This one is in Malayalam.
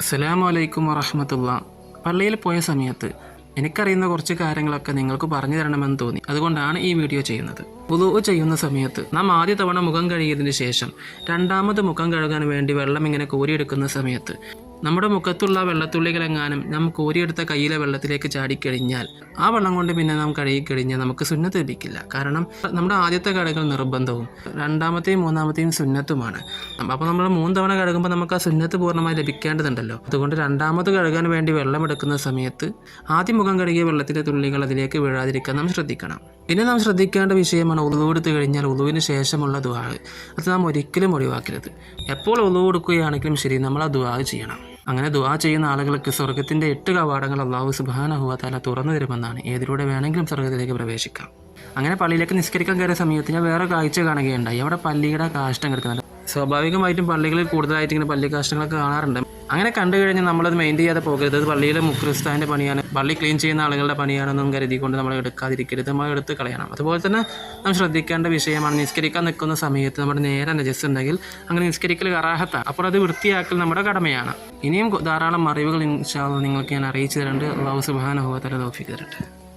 അസ്സലാമു അലൈക്കും വറഹമത്തുള്ള. പള്ളിയിൽ പോയ സമയത്ത് എനിക്കറിയുന്ന കുറച്ച് കാര്യങ്ങളൊക്കെ നിങ്ങൾക്ക് പറഞ്ഞു തരണമെന്ന് തോന്നി. അതുകൊണ്ടാണ് ഈ വീഡിയോ ചെയ്യുന്നത്. വുളുവ് ചെയ്യുന്ന സമയത്ത് നാം ആദ്യ തവണ മുഖം കഴുകിയതിന് ശേഷം രണ്ടാമത് മുഖം കഴുകാൻ വേണ്ടി വെള്ളം ഇങ്ങനെ കോരിയെടുക്കുന്ന സമയത്ത് നമ്മുടെ മുഖത്തുള്ള വെള്ളത്തുള്ളികളെങ്ങാനും നമുക്ക് ഊരിയെടുത്ത കയ്യിലെ വെള്ളത്തിലേക്ക് ചാടിക്കഴിഞ്ഞാൽ ആ വെള്ളം കൊണ്ട് പിന്നെ നാം കഴുകിക്കഴിഞ്ഞാൽ നമുക്ക് സുന്നത്ത് ലഭിക്കില്ല. കാരണം നമ്മുടെ ആദ്യത്തെ കടകൾ നിർബന്ധവും രണ്ടാമത്തെയും മൂന്നാമത്തെയും സുന്നത്തുമാണ്. അപ്പോൾ നമ്മൾ മൂന്ന് തവണ കഴുകുമ്പോൾ നമുക്ക് ആ സുന്നത്ത് പൂർണമായി ലഭിക്കേണ്ടതുണ്ടല്ലോ. അതുകൊണ്ട് രണ്ടാമത് കഴുകാൻ വേണ്ടി വെള്ളം എടുക്കുന്ന സമയത്ത് ആദ്യം മുഖം കഴുകിയ വെള്ളത്തിലെ തുള്ളികൾ അതിലേക്ക് വീഴാതിരിക്കാൻ നാം ശ്രദ്ധിക്കണം. പിന്നെ നാം ശ്രദ്ധിക്കേണ്ട വിഷയമാണ് ഉളു എടുത്തു കഴിഞ്ഞാൽ ഉളുവിന് ശേഷമുള്ള ദുആ. അത് നാം ഒരിക്കലും ഒഴിവാക്കരുത്. എപ്പോൾ ഉളു കൊടുക്കുകയാണെങ്കിലും ശരി നമ്മൾ ആ ദുആ ചെയ്യണം. അങ്ങനെ ദുവാ ചെയ്യുന്ന ആളുകൾക്ക് സ്വർഗത്തിന്റെ എട്ട് കവാടങ്ങൾ അള്ളാഹു സുബാന ഹുവാത്താല തുറന്നു തരുമെന്നാണ്. ഏതിലൂടെ വേണമെങ്കിലും സ്വർഗത്തിലേക്ക് പ്രവേശിക്കാം. അങ്ങനെ പള്ളിയിലേക്ക് നിസ്കരിക്കാൻ കയറിയ സമയത്ത് ഞാൻ വേറെ കാഴ്ച കാണുകയുണ്ടായി. അവിടെ പള്ളിയുടെ കാഷ്ടം കിടക്കുന്നുണ്ട് സ്വാഭാവികമായിട്ടും പള്ളികളിൽ കൂടുതലായിട്ട് ഇങ്ങനെ പള്ളി കാഷ്ടങ്ങളൊക്കെ കാണാറുണ്ട്. അങ്ങനെ കണ്ടു കഴിഞ്ഞാൽ നമ്മളത് മെയിൻ ചെയ്യാതെ പോകരുത്. അത് പള്ളിയിലെ മുഖ്യസ്ഥാന്റെ പണിയാണ്. പള്ളി ക്ലീൻ ചെയ്യുന്ന ആളുകളുടെ പണിയാണെന്നും കരുതിക്കൊണ്ട് നമ്മൾ എടുക്കാതിരിക്കരുത്. നമ്മൾ എടുത്ത് കളയണം. അതുപോലെ തന്നെ നമ്മൾ ശ്രദ്ധിക്കേണ്ട വിഷയമാണ് നിസ്കരിക്കാൻ നിൽക്കുന്ന സമയത്ത് നമ്മുടെ നേരെ നജസ് ഉണ്ടെങ്കിൽ അങ്ങനെ നിസ്കരിക്കൽ കറാഹത്താണ്. അപ്പോൾ അത് വൃത്തിയാക്കൽ നമ്മുടെ കടമയാണ്. ഇനിയും ധാരാളം അറിവുകൾ നിങ്ങൾക്ക് ഞാൻ അറിയിച്ചു തരേണ്ടത് അള്ളാഹു സുബാന ഹോത്തല തോഫിക്ക് തരട്ടെ.